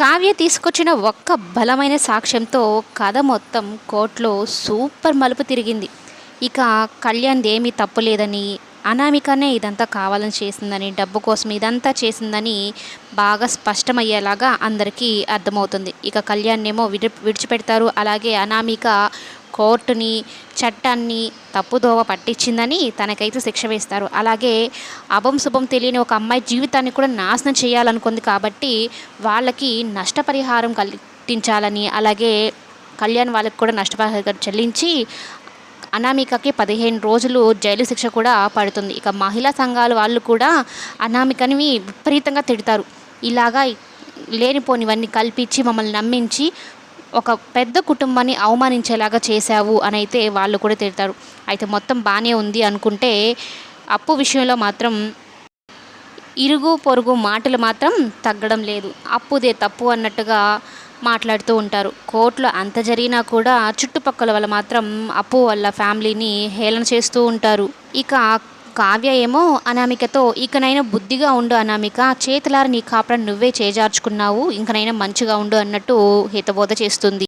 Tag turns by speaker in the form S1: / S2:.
S1: కావ్య తీసుకొచ్చిన ఒక్క బలమైన సాక్ష్యంతో కథ మొత్తం కోర్టులో సూపర్ మలుపు తిరిగింది. ఇక కళ్యాణ్ది ఏమీ తప్పులేదని అనామికనే ఇదంతా కావాలని చేసిందని డబ్బు కోసం ఇదంతా చేసిందని బాగా స్పష్టమయ్యేలాగా అందరికీ అర్థమవుతుంది. ఇక కళ్యాణ్ ఏమో విడి విడిచిపెడతారు. అలాగే అనామిక కోర్టుని చట్టాన్ని తప్పుదోవ పట్టించిందని తనకైతే శిక్ష వేస్తారు. అలాగే అభం శుభం తెలియని ఒక అమ్మాయి జీవితాన్ని కూడా నాశనం చేయాలనుకుంది కాబట్టి వాళ్ళకి నష్టపరిహారం కల్పించాలని అలాగే కళ్యాణ్ వాళ్ళకి కూడా నష్టపరిహారం చెల్లించి అనామికకి పదిహేను రోజులు జైలు శిక్ష కూడా పడుతుంది. ఇక మహిళా సంఘాల వాళ్ళు కూడా అనామికని విపరీతంగా తిడతారు. ఇలాగా లేనిపోనివన్నీ కల్పించి మమ్మల్ని నమ్మించి ఒక పెద్ద కుటుంబాన్ని అవమానించేలాగా చేశావు అని అయితే వాళ్ళు కూడా తిడతారు. అయితే మొత్తం బాగానే ఉంది అనుకుంటే అప్పు విషయంలో మాత్రం ఇరుగు పొరుగు మాటలు మాత్రం తగ్గడం లేదు. అప్పుదే తప్పు అన్నట్టుగా మాట్లాడుతూ ఉంటారు. కోర్టులో అంత జరిగినా కూడా చుట్టుపక్కల వాళ్ళు మాత్రం అప్పు వాళ్ళ ఫ్యామిలీని హేళన చేస్తూ ఉంటారు. ఇక కావ్య ఏమో అనామికతో ఇకనైనా బుద్ధిగా ఉండు అనామిక చేతులార నీ కాపురం నువ్వే చేజార్చుకున్నావు ఇంకనైనా మంచిగా ఉండు అన్నట్టు హితబోధ చేస్తుంది.